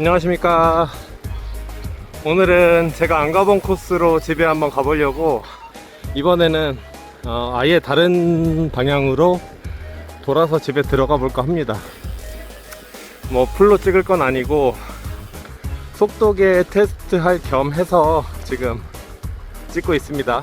안녕하십니까. 오늘은 제가 안 가본 코스로 집에 한번 가보려고 이번에는 어, 아예 다른 방향으로 돌아서 집에 들어가 볼까 합니다. 뭐 풀로 찍을 건 아니고 속도계 테스트 할 겸 해서 지금 찍고 있습니다.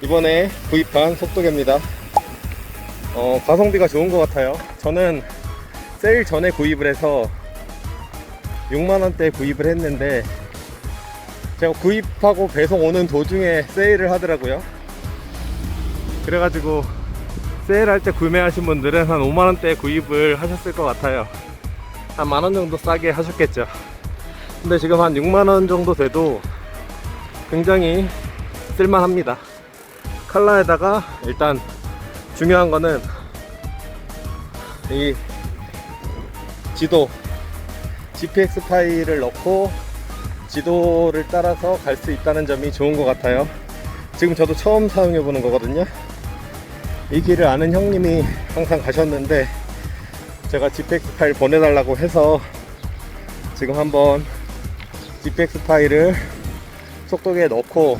이번에 구입한 속도계입니다. 어, 가성비가 좋은 것 같아요. 저는 세일 전에 구입을 해서 6만원대 구입을 했는데 제가 구입하고 배송 오는 도중에 세일을 하더라고요. 그래가지고 세일할 때 구매하신 분들은 한 5만원대 구입을 하셨을 것 같아요. 한 만원 정도 싸게 하셨겠죠. 근데 지금 한 6만원 정도 돼도 굉장히 쓸만합니다. 칼라에다가 일단 중요한 거는 이 지도 GPX 파일을 넣고 지도를 따라서 갈 수 있다는 점이 좋은 것 같아요. 지금 저도 처음 사용해 보는 거거든요. 이 길을 아는 형님이 항상 가셨는데 제가 GPX 파일 보내달라고 해서 지금 한번 GPX 파일을 속도계에 넣고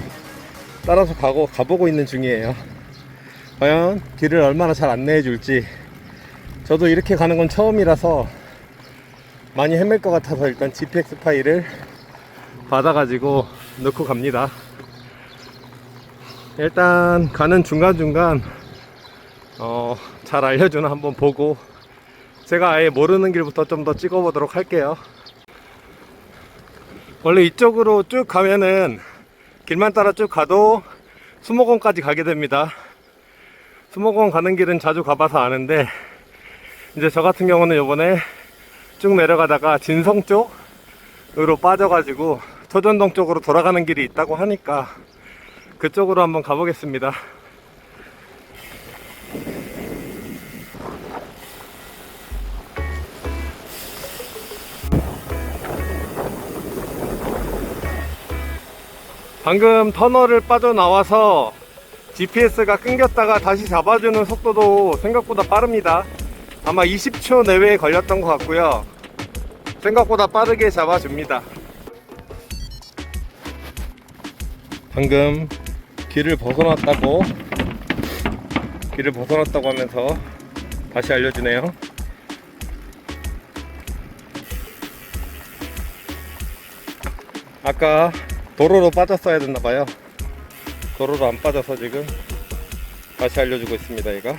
따라서 가고 가보고 있는 중이에요. 과연 길을 얼마나 잘 안내해 줄지 저도 이렇게 가는 건 처음이라서 많이 헤맬 것 같아서 일단 GPX 파일을 받아가지고 넣고 갑니다. 일단 가는 중간중간 어, 잘 알려주나 한번 보고 제가 아예 모르는 길부터 좀 더 찍어보도록 할게요. 원래 이쪽으로 쭉 가면은 길만 따라 쭉 가도 수목원까지 가게 됩니다. 수목원 가는 길은 자주 가봐서 아는데 이제 저 같은 경우는 요번에 쭉 내려가다가 진성 쪽으로 빠져가지고 토전동 쪽으로 돌아가는 길이 있다고 하니까 그쪽으로 한번 가보겠습니다. 방금 터널을 빠져나와서 GPS가 끊겼다가 다시 잡아주는 속도도 생각보다 빠릅니다. 아마 20초 내외에 걸렸던 것 같고요. 생각보다 빠르게 잡아줍니다. 방금 길을 벗어났다고 길을 벗어났다고 하면서 다시 알려주네요. 아까 도로로 빠졌어야 됐나봐요. 도로로 안 빠져서 지금 다시 알려주고 있습니다. 얘가.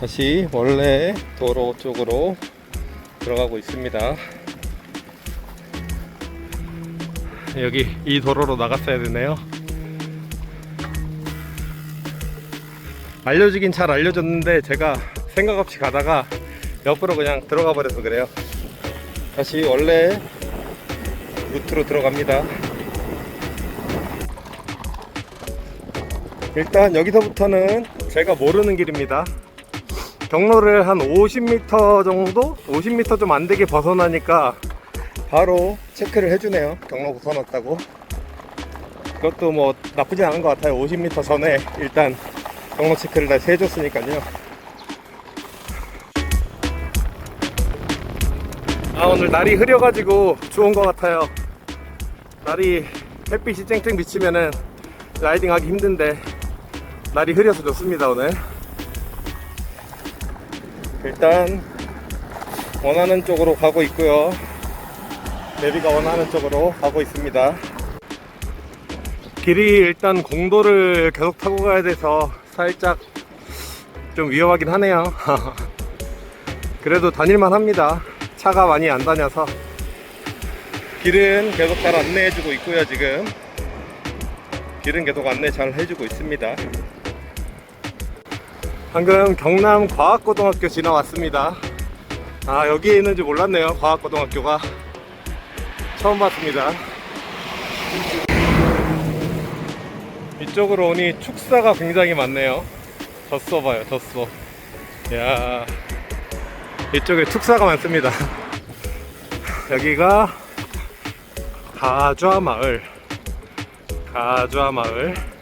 다시 원래 도로 쪽으로 들어가고 있습니다. 여기 이 도로로 나갔어야 되네요. 알려주긴 잘 알려줬는데 제가 생각 없이 가다가 옆으로 그냥 들어가 버려서 그래요. 다시 원래 루트로 들어갑니다. 일단 여기서부터는 제가 모르는 길입니다. 경로를 한 50m 정도? 50m 좀 안 되게 벗어나니까 바로 체크를 해주네요. 경로 벗어났다고. 그것도 뭐 나쁘지 않은 것 같아요. 50m 전에 일단 경로 체크를 다시 해줬으니까요. 아, 오늘 날이 흐려가지고 좋은 것 같아요. 날이 햇빛이 쨍쨍 비치면은 라이딩 하기 힘든데 날이 흐려서 좋습니다, 오늘. 일단 원하는 쪽으로 가고 있고요. 내비가 원하는 쪽으로 가고 있습니다. 길이 일단 공도를 계속 타고 가야 돼서 살짝 좀 위험하긴 하네요. 그래도 다닐만 합니다. 차가 많이 안 다녀서. 길은 계속 잘 안내해주고 있고요, 지금. 길은 계속 안내 잘 해주고 있습니다. 방금 경남 과학고등학교 지나왔습니다. 아, 여기에 있는지 몰랐네요, 과학고등학교가. 처음 봤습니다. 이쪽으로 오니 축사가 굉장히 많네요. 젖소 봐요, 젖소. 야 이쪽에 축사가 많습니다. 여기가 가좌 마을. 가좌 마을.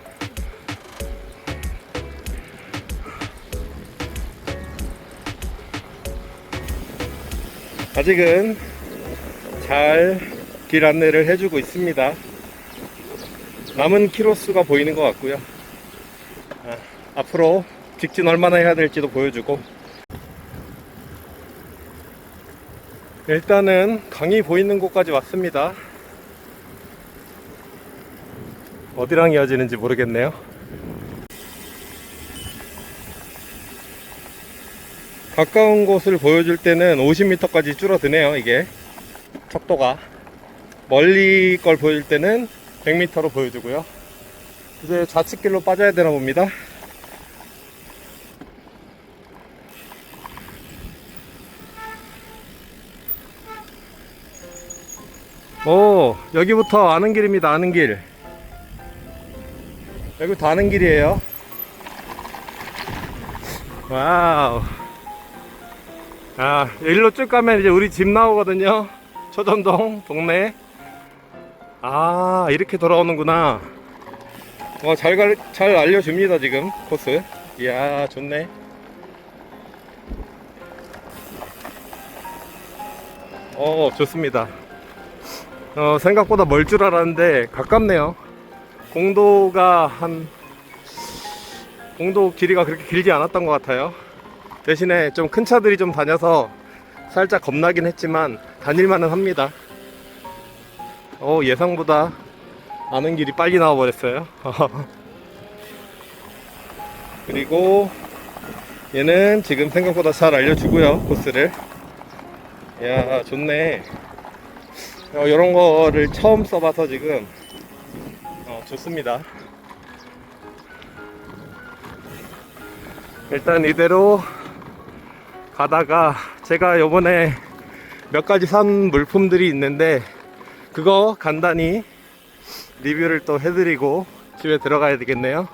아직은 잘 길 안내를 해주고 있습니다. 남은 키로수가 보이는 것 같고요. 아, 앞으로 직진 얼마나 해야 될지도 보여주고 일단은 강이 보이는 곳까지 왔습니다. 어디랑 이어지는지 모르겠네요. 가까운 곳을 보여줄 때는 50m까지 줄어드네요, 이게. 척도가. 멀리 걸 보여줄 때는 100m로 보여주고요. 이제 좌측길로 빠져야 되나 봅니다. 오, 여기부터 아는 길입니다, 아는 길. 여기부터 아는 길이에요. 와우. 아, 일로 쭉 가면 이제 우리 집 나오거든요. 초전동 동네. 아, 이렇게 돌아오는구나. 어, 잘, 갈, 잘 알려줍니다, 지금, 코스. 이야, 좋네. 어, 좋습니다. 어, 생각보다 멀 줄 알았는데, 가깝네요. 공도가 한, 공도 길이가 그렇게 길지 않았던 것 같아요. 대신에 좀 큰 차들이 좀 다녀서 살짝 겁나긴 했지만, 다닐만은 합니다. 어, 예상보다 아는 길이 빨리 나와버렸어요. 그리고 얘는 지금 생각보다 잘 알려주고요, 코스를. 야, 좋네. 어, 이런 거를 처음 써봐서 지금 어, 좋습니다. 일단 이대로 가다가 제가 요번에 몇 가지 산 물품들이 있는데 그거 간단히 리뷰를 또 해드리고 집에 들어가야 되겠네요.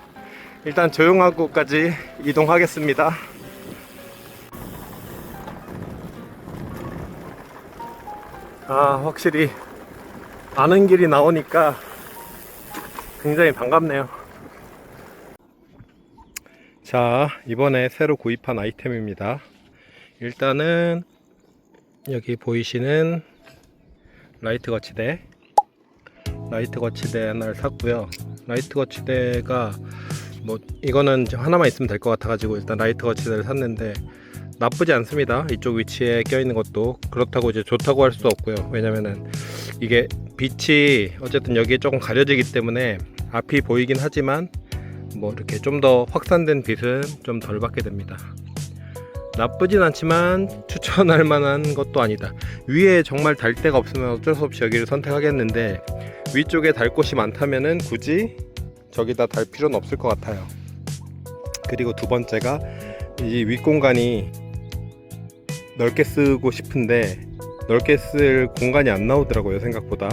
일단 조용한 곳까지 이동하겠습니다. 아, 확실히 아는 길이 나오니까 굉장히 반갑네요. 자, 이번에 새로 구입한 아이템입니다. 일단은 여기 보이시는 라이트 거치대. 라이트 거치대 하나를 샀고요. 라이트 거치대가 뭐 이거는 하나만 있으면 될 것 같아 가지고 일단 라이트 거치대를 샀는데 나쁘지 않습니다. 이쪽 위치에 껴 있는 것도 그렇다고 이제 좋다고 할수 없고요. 왜냐면은 이게 빛이 어쨌든 여기에 조금 가려지기 때문에 앞이 보이긴 하지만 뭐 이렇게 좀 더 확산된 빛은 좀 덜 받게 됩니다 나쁘진 않지만 추천할 만한 것도 아니다. 위에 정말 달 데가 없으면 어쩔 수 없이 여기를 선택하겠는데 위쪽에 달 곳이 많다면은 굳이 저기다 달 필요는 없을 것 같아요. 그리고 두 번째가 이 윗공간이 넓게 쓰고 싶은데 넓게 쓸 공간이 안 나오더라고요 생각보다.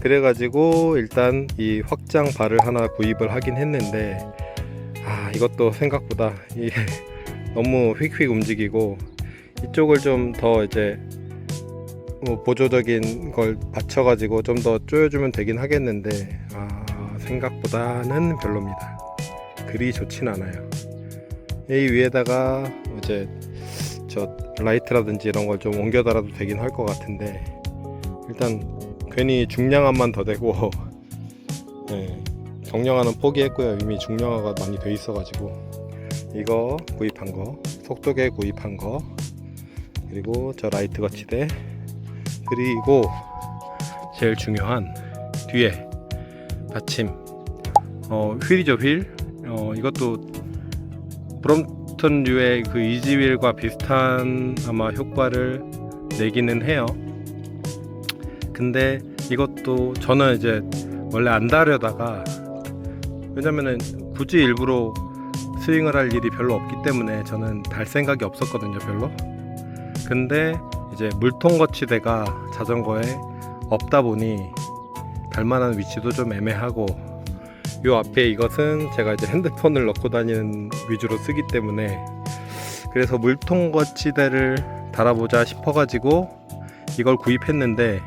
그래가지고 일단 이 확장 발을 하나 구입을 하긴 했는데 아 이것도 생각보다 이 너무 휙휙 움직이고 이쪽을 좀 더 이제 뭐 보조적인 걸 받쳐가지고 좀 더 조여주면 되긴 하겠는데 아, 생각보다는 별로입니다. 그리 좋진 않아요. 이 위에다가 이제 저 라이트라든지 이런 걸 좀 옮겨 달아도 되긴 할 것 같은데 일단 괜히 중량화만 더 되고 네, 경량화는 포기했고요. 이미 중량화가 많이 돼 있어가지고 이거 구입한 거 속도계 구입한 거 그리고 저 라이트 거치대. 그리고 제일 중요한 뒤에 받침. 어, 휠이죠 휠? 어, 이것도 브롬턴류의 그 이지휠과 비슷한 아마 효과를 내기는 해요. 근데 이것도 저는 이제 원래 안 다려다가 왜냐면은 굳이 일부러 스윙을 할 일이 별로 없기 때문에 저는 달 생각이 없었거든요 별로. 근데 이제 물통 거치대가 자전거에 없다 보니 달만한 위치도 좀 애매하고 요 앞에 이것은 제가 이제 핸드폰을 넣고 다니는 위주로 쓰기 때문에 그래서 물통 거치대를 달아보자 싶어가지고 이걸 구입했는데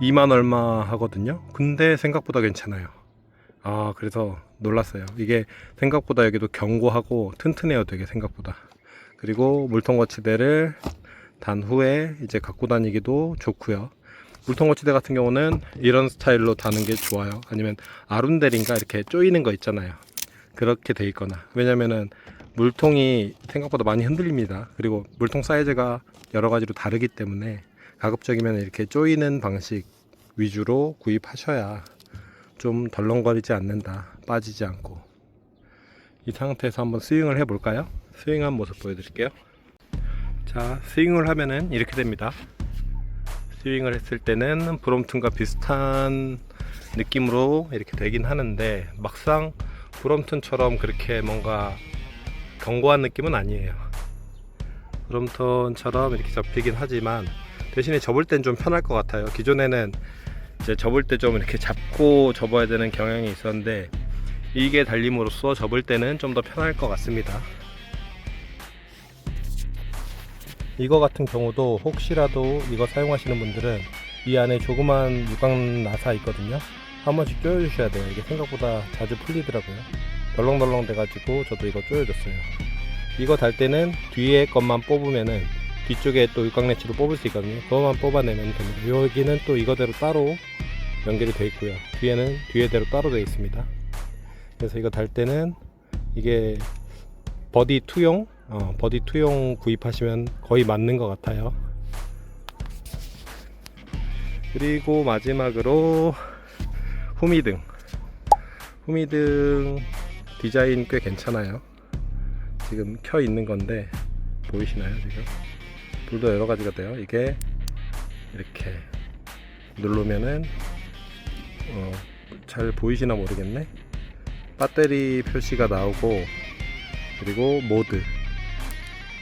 2만 얼마 하거든요. 근데 생각보다 괜찮아요 아 그래서 놀랐어요 이게 생각보다 여기도 견고하고 튼튼해요 되게 생각보다 그리고 물통 거치대를 단 후에 이제 갖고 다니기도 좋고요. 물통 거치대 같은 경우는 이런 스타일로 다는 게 좋아요. 아니면 아룬델인가 이렇게 조이는 거 있잖아요. 그렇게 돼 있거나 왜냐면은 물통이 생각보다 많이 흔들립니다. 그리고 물통 사이즈가 여러 가지로 다르기 때문에 가급적이면 이렇게 조이는 방식 위주로 구입하셔야 좀 덜렁거리지 않는다. 빠지지 않고. 이 상태에서 한번 스윙을 해 볼까요? 스윙한 모습 보여드릴게요. 자, 스윙을 하면은 이렇게 됩니다. 스윙을 했을 때는 브롬튼과 비슷한 느낌으로 이렇게 되긴 하는데 막상 브롬튼처럼 그렇게 뭔가 견고한 느낌은 아니에요. 브롬튼처럼 이렇게 접히긴 하지만 대신에 접을 땐 좀 편할 것 같아요. 기존에는 이제 접을 때 좀 이렇게 잡고 접어야 되는 경향이 있었는데 이게 달림으로써 접을 때는 좀 더 편할 것 같습니다. 이거 같은 경우도 혹시라도 이거 사용하시는 분들은 이 안에 조그만 유광 나사 있거든요. 한 번씩 조여 주셔야 돼요. 이게 생각보다 자주 풀리더라고요. 덜렁덜렁 돼가지고 저도 이거 조여줬어요. 이거 달 때는 뒤에 것만 뽑으면은 뒤쪽에 또 육각레치로 뽑을 수 있거든요. 그것만 뽑아내면 됩니다. 여기는 또 이거대로 따로 연결이 되어 있고요. 뒤에는 뒤에대로 따로 되어 있습니다. 그래서 이거 달 때는 이게 버디 투용 어, 버디 투용 구입하시면 거의 맞는 것 같아요. 그리고 마지막으로 후미등. 후미등 디자인 꽤 괜찮아요. 지금 켜 있는 건데 보이시나요 지금? 불도 여러 가지가 돼요. 이게 이렇게 누르면은 어, 잘 보이시나 모르겠네. 배터리 표시가 나오고 그리고 모드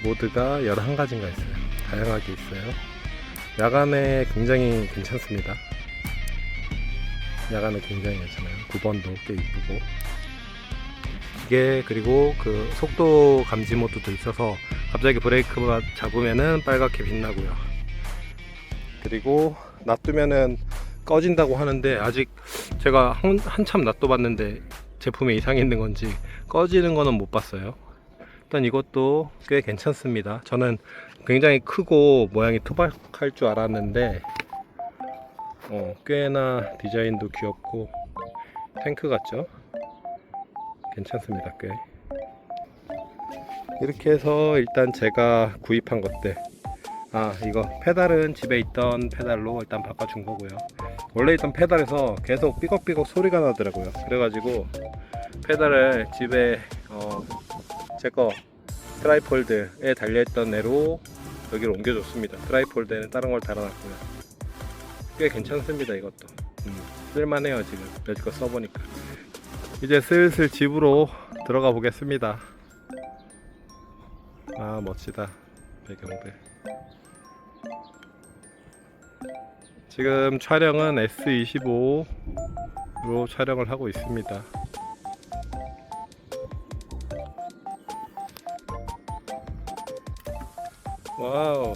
모드가 11가지인가 있어요. 다양하게 있어요. 야간에 굉장히 괜찮습니다. 야간에 굉장히 괜찮아요. 9번도 꽤 이쁘고. 이게 그리고 그 속도 감지 모드도 있어서 갑자기 브레이크만 잡으면은 빨갛게 빛나고요. 그리고 놔두면은 꺼진다고 하는데 아직 제가 한, 한참 놔둬봤는데 제품에 이상이 있는 건지 꺼지는 거는 못 봤어요. 일단 이것도 꽤 괜찮습니다. 저는 굉장히 크고 모양이 투박할 줄 알았는데 어, 꽤나 디자인도 귀엽고 탱크 같죠? 괜찮습니다. 꽤 이렇게 해서 일단 제가 구입한 것들 아 이거 페달은 집에 있던 페달로 일단 바꿔준 거고요 원래 있던 페달에서 계속 삐걱삐걱 소리가 나더라고요. 그래가지고 페달을 집에 어, 제거 트라이폴드에 달려있던 애로 여기로 옮겨줬습니다. 트라이폴드에는 다른 걸 달아놨고요. 꽤 괜찮습니다 이것도. 음, 쓸만해요 지금. 여지껏 써보니까. 이제 슬슬 집으로 들어가 보겠습니다. 아 멋지다. 배경들 지금 촬영은 S25로 촬영을 하고 있습니다. 와우.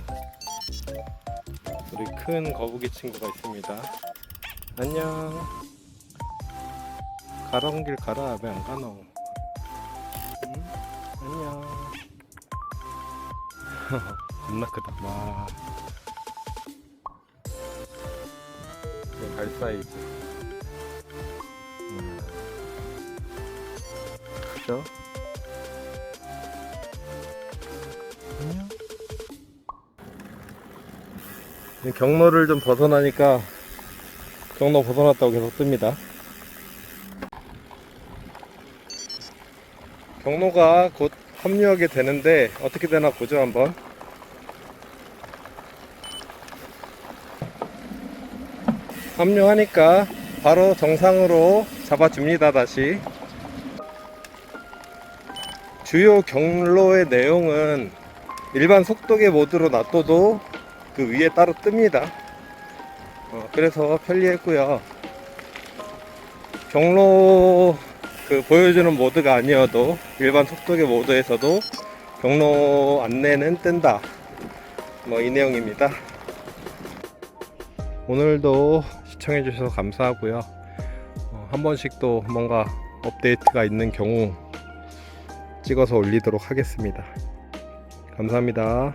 우리 큰 거북이 친구가 있습니다. 안녕. 가라온 길 가라 왜 안 가노. 응? 안녕. 겁나 크다. 와 갈 사이즈 음. 그죠? 경로를 좀 벗어나니까 경로 벗어났다고 계속 뜹니다 경로가 곧 합류하게 되는데 어떻게 되나 보죠 한번 합류하니까 바로 정상으로 잡아줍니다 다시. 주요 경로의 내용은 일반 속도계 모드로 놔둬도 그 위에 따로 뜹니다. 어, 그래서 편리했고요. 경로 그 보여주는 모드가 아니어도 일반 속도계 모드에서도 경로 안내는 뜬다. 뭐 이 내용입니다. 오늘도 시청해 주셔서 감사하고요. 어, 한 번씩 또 뭔가 업데이트가 있는 경우 찍어서 올리도록 하겠습니다. 감사합니다